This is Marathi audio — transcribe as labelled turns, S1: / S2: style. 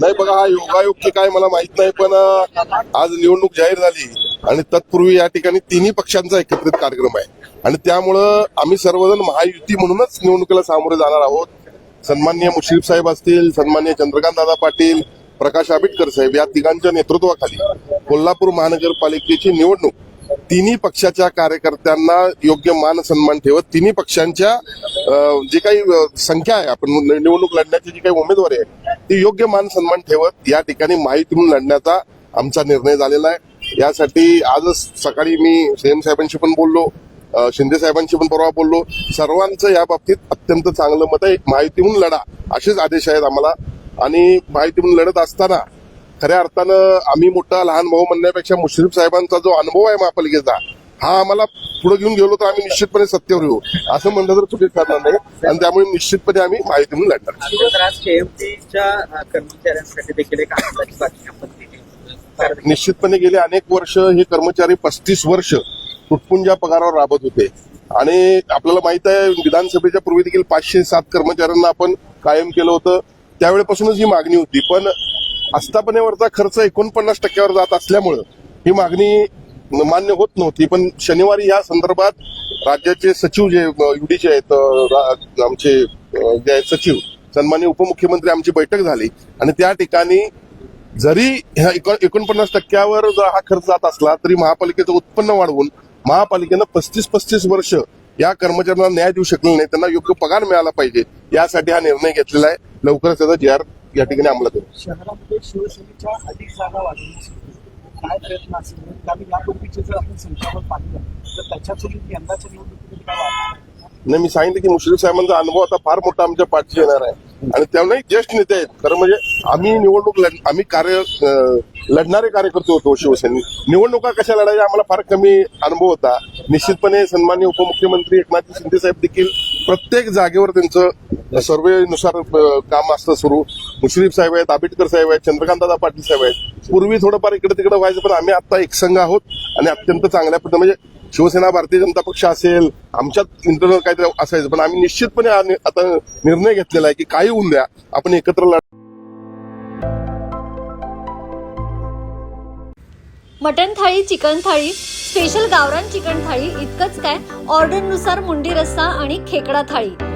S1: नाही बघा हा योगायोग की काय मला माहीत नाही पण आज निवडणूक जाहीर झाली आणि तत्पूर्वी या ठिकाणी तिन्ही पक्षांचा एकत्रित कार्यक्रम आहे. आणि त्यामुळं आम्ही सर्वजण महायुती म्हणूनच निवडणुकीला सामोरे जाणार आहोत. सन्मान्य मुश्रीफ साहेब असतील सन्मान्य चंद्रकांत दादा पाटील प्रकाश आंबेडकर साहेब या तिघांच्या नेतृत्वाखाली कोल्हापूर महानगरपालिकेची निवडणूक तिन्ही पक्षाच्या कार्यकर्त्यांना योग्य मान सन्मान ठेवत तिन्ही पक्षांच्या जे जी काही संख्या आहे आपण निवडणूक लढण्याची जी काही उमेदवारी आहे ती योग्य मान सन्मान ठेवत या ठिकाणी माहिती लढण्याचा आमचा निर्णय झालेला आहे. यासाठी आजच सकाळी मी सीएम साहेबांशी पण बोललो शिंदे साहेबांशी पण परवा बोललो. सर्वांचं या बाबतीत अत्यंत चांगलं मत आहे. माहिती म्हणून लढा असेच आदेश आहेत आम्हाला. आणि माहिती म्हणून लढत असताना खऱ्या अर्थानं आम्ही मोठा लहान भाऊ म्हणण्यापेक्षा मुश्रीफ साहेबांचा जो अनुभव आहे महापालिकेचा हा आम्हाला पुढे घेऊन गेलो तर आम्ही निश्चितपणे सत्तेवर येऊ. असं म्हणलं तर चुकीच करणार नाही. आणि त्यामुळे निश्चितपणे आम्ही माहिती म्हणून लढणार.
S2: कर्मचाऱ्यांसाठी देखील एक
S1: निश्चितपणे गेले अनेक वर्ष हे कर्मचारी पस्तीस वर्ष तुटपुंजा पगारावर राबत होते. आणि आपल्याला माहीत आहे विधानसभेच्या पूर्वी देखील पाचशे सात कर्मचाऱ्यांना आपण कायम केलं होतं. त्यावेळेपासूनच ही मागणी होती. पण आस्थापनेवरचा खर्च एकोणपन्नास टक्क्यावर जात असल्यामुळं ही मागणी मान्य होत नव्हती. पण शनिवारी या संदर्भात राज्याचे सचिव जे युडीचे आहेत आमचे जे आहेत सचिव सन्मान्य उपमुख्यमंत्री आमची बैठक झाली आणि त्या ठिकाणी जरी ह्या एकोणपन्नास टक्क्यावर जर हा खर्च जात असला तरी महापालिकेचं उत्पन्न वाढवून महापालिकेनं पस्तीस पस्तीस वर्ष या कर्मचाऱ्यांना न्याय देऊ शकले नाही. त्यांना योग्य पगार मिळाला पाहिजे यासाठी हा निर्णय घेतलेला आहे. लवकरच त्याचा जी आर या ठिकाणी अंमलात येईल.
S3: शहरामध्ये शिवसेनेच्या अधिक जागा वाढवण्यासाठी काय प्रयत्न असेल? कारण यापूर्वीचे जर आपण संख्याबळ पाहिलं तर त्याच्यातून यंदाच्या निवडणुकीमध्ये काय वाढणार
S1: नाही मी सांगितलं की मुश्रीफ साहेबांचा अनुभव आता फार मोठा आमच्या पाठची येणार आहे. आणि त्यामुळे ज्येष्ठ नेते आहेत. खरं म्हणजे आम्ही निवडणूक लढ आम्ही कार्य लढणारे कार्यकर्ते होतो शिवसेने निवडणुका कशा लढायच्या आम्हाला फार कमी अनुभव होता. निश्चितपणे सन्मान्य उपमुख्यमंत्री एकनाथ शिंदे साहेब देखील प्रत्येक जागेवर त्यांचं सर्वेनुसार काम असतं सुरू. मुश्रीफ साहेब आहेत आबिटकर साहेब आहेत चंद्रकांतदादा पाटील साहेब आहेत. पूर्वी थोडंफार इकडे तिकडे व्हायचं पण आम्ही आता एकसंघ आहोत आणि अत्यंत चांगल्या पद्धतीने म्हणजे शिवसेना भारतीय जनता पक्ष असेल आमच्यात इंटरनल काहीतरी असायचं पण आम्ही निश्चितपणे आता निर्णय घेतलेला आहे की काही होऊन द्या आपण एकत्र लढ
S4: मटन थाळी चिकन थाळी स्पेशल गावरान चिकन थाळी इतकंच काय? ऑर्डरनुसार मुंडी रस्सा आणि खेकडा थाळी.